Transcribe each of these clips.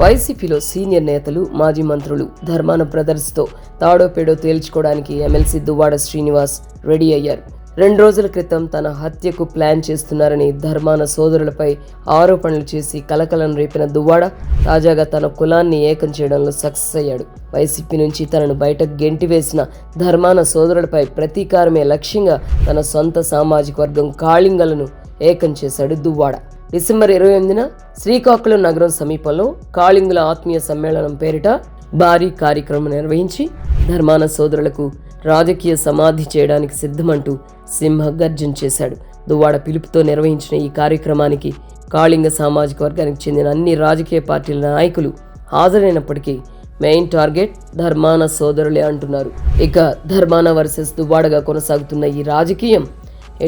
వైసీపీలో సీనియర్ నేతలు మాజీ మంత్రులు ధర్మాన బ్రదర్స్తో తాడోపేడో తేల్చుకోవడానికి ఎమ్మెల్సీ దువ్వాడ శ్రీనివాస్ రెడీ అయ్యారు. రెండు రోజుల క్రితం తన హత్యకు ప్లాన్ చేస్తున్నారని ధర్మాన సోదరులపై ఆరోపణలు చేసి కలకలం రేపిన దువ్వాడ తాజాగా తన కులాన్ని ఏకం చేయడంలో సక్సెస్ అయ్యాడు. వైసీపీ నుంచి తనను బయటకు గెంటివేసిన ధర్మాన సోదరులపై ప్రతీకారమే లక్ష్యంగా తన సొంత సామాజిక వర్గం కాళింగలను ఏకం చేశాడు దువ్వాడ. డిసెంబర్ ఇరవై ఎనిమిదిన శ్రీకాకుళం నగరం సమీపంలో కాళింగుల ఆత్మీయ సమ్మేళనం పేరిట భారీ కార్యక్రమం నిర్వహించి ధర్మాన సోదరులకు రాజకీయ సమాధి చేయడానికి సిద్ధమంటూ సింహ గర్జన చేశాడు. దువ్వాడ పిలుపుతో నిర్వహించిన ఈ కార్యక్రమానికి కాళింగ సామాజిక వర్గానికి చెందిన అన్ని రాజకీయ పార్టీల నాయకులు హాజరైనప్పటికీ మెయిన్ టార్గెట్ ధర్మాన సోదరులే అంటున్నారు. ఇక ధర్మాన వర్సెస్ దువ్వాడగా కొనసాగుతున్న ఈ రాజకీయం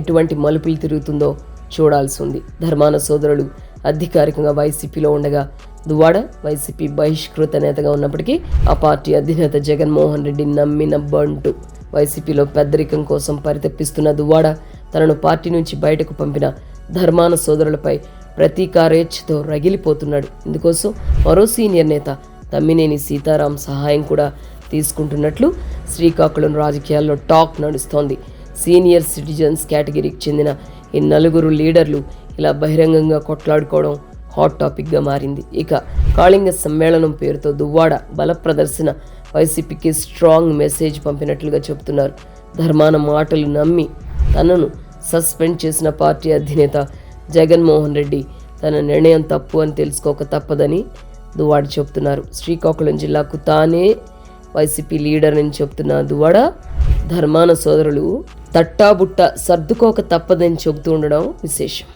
ఎటువంటి మలుపులు తిరుగుతుందో చూడాల్సి ఉంది ధర్మాన సోదరులు అధికారికంగా వైసీపీలో ఉండగా దువాడ వైసీపీ బహిష్కృత నేతగా ఉన్నప్పటికీ ఆ పార్టీ అధినేత జగన్మోహన్ రెడ్డి నమ్మిన బంటు. వైసీపీలో పెద్దరికం కోసం పరితపిస్తున్న దువాడ తనను పార్టీ నుంచి బయటకు పంపిన ధర్మాన సోదరులపై ప్రతీకారేచ్ఛతో రగిలిపోతున్నాడు. ఇందుకోసం మరో సీనియర్ నేత తమ్మినేని సీతారాం సహాయం కూడా తీసుకుంటున్నట్లు శ్రీకాకుళం రాజకీయాల్లో టాక్ నడుస్తోంది. సీనియర్ సిటిజన్స్ కేటగిరీకి చెందిన ఈ నలుగురు లీడర్లు ఇలా బహిరంగంగా కొట్లాడుకోవడం హాట్ టాపిక్గా మారింది. ఇక కాళింగ సమ్మేళనం పేరుతో దువ్వాడ బల ప్రదర్శన వైసీపీకి స్ట్రాంగ్ మెసేజ్ పంపినట్లుగా చెబుతున్నారు. ధర్మాన మాటలు నమ్మి తనను సస్పెండ్ చేసిన పార్టీ అధినేత జగన్మోహన్ రెడ్డి తన నిర్ణయం తప్పు అని తెలుసుకోక తప్పదని దువ్వాడ చెబుతున్నారు. శ్రీకాకుళం జిల్లాకు తానే వైసీపీ లీడర్ అని చెబుతున్న దువ్వాడ ధర్మాన సోదరులు తట్టాబుట్ట సర్దుకోక తప్పదని చెబుతూ ఉండడం విశేషం.